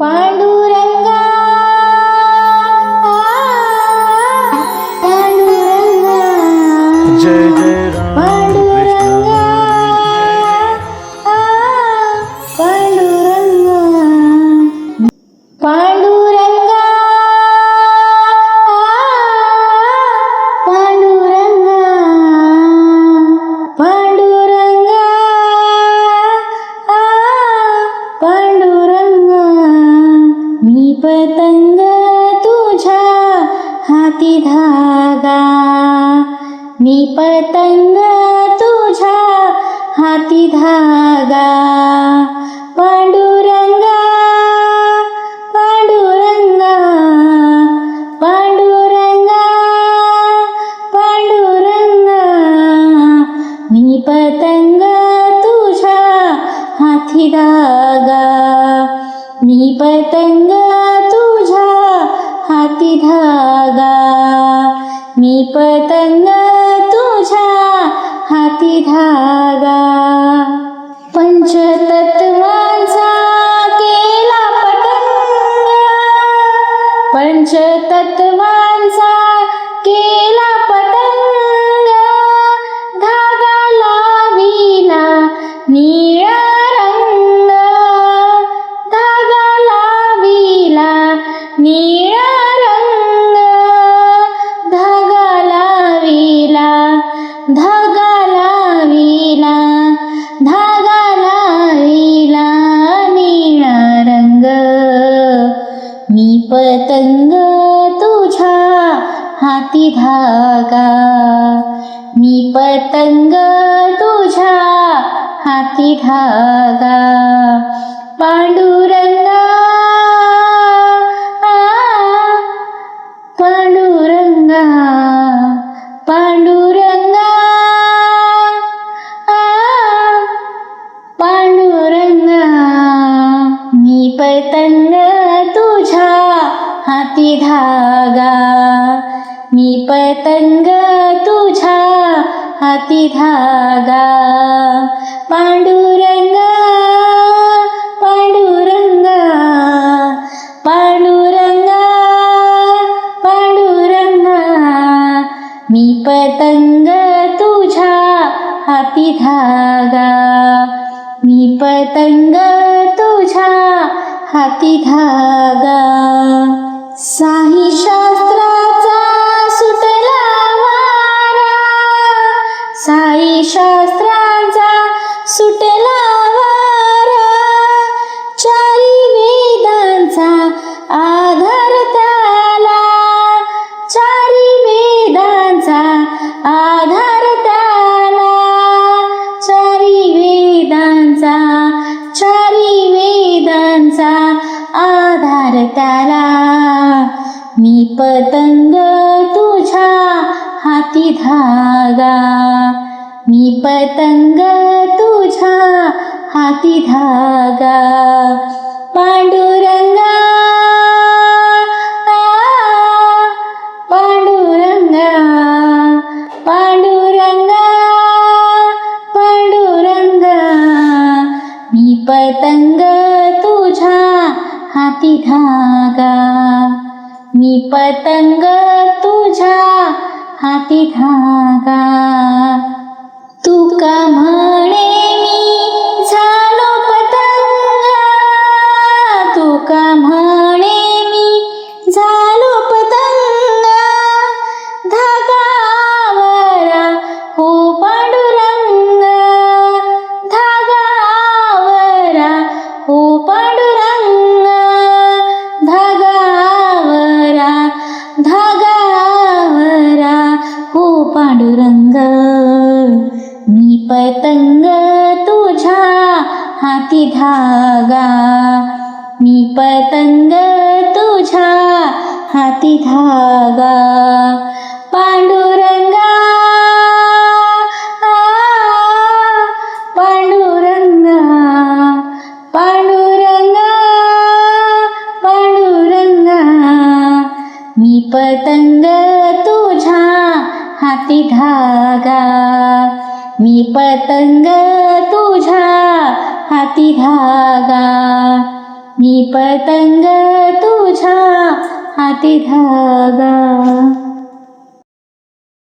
पांडुरंगा पतंग तुझ्या हाती धागा. पांडुरंगा पांडुरंगा पांडुरंगा पांडुरंगा. मी पतंग तुझ्या हाती धागा. मी पतंग तुझ्या हाती धागा. मी पतंग पंचतत्वांचा केला पतंग धागा लाविला नी पतंग तुझ्या हाती धागा. मी पतंग तुझ्या हाती धागा. पांडुरंगा पांडुरंगा पांडुरंगा पांडुरंगा. मी पतंग तुझ्या हाती धागा. मी पतंग तुझ्या हाती धागा. पांडुरंगा पांडुरंगा पांडुरंगा पांडुरंगा. मी पतंग तुझ्या हाती धागा. मी पतंग तुझ्या हाती धागा. साई शास्त्राचा सुटला वारा. साई शास्त्राचा सुटला वारा. चारी वेदांचा आधार त्याला. चारी वेदांचा आधार त्याला. चारी वेदांचा चारी वेदांचा आधार त्याला. पतंग तुझ्या हाती धागा. मी पतंग तुझ्या हाती धागा. पांडुरंगा पांडुरंगा पांडुरंगा पांडुरंगा. मी पतंग तुझ्या हाती धागा. मी पतंग तुझ्या हाती धागा. तुका म्हणे मी झालो पतंग. तुका म्हणे पांडुरंग मी पतंग तुझ्या हाती धागा. मी पतंग तुझ्या हाती धागा. पांडुरंगा पांडुरंगा पांडुरंगा पांडुरंगा. मी पतंग तुझ्या हाती धागा. मी पतंग तुझ्या हाती धागा. मी मी पतंग तुझ्या हाती धागा.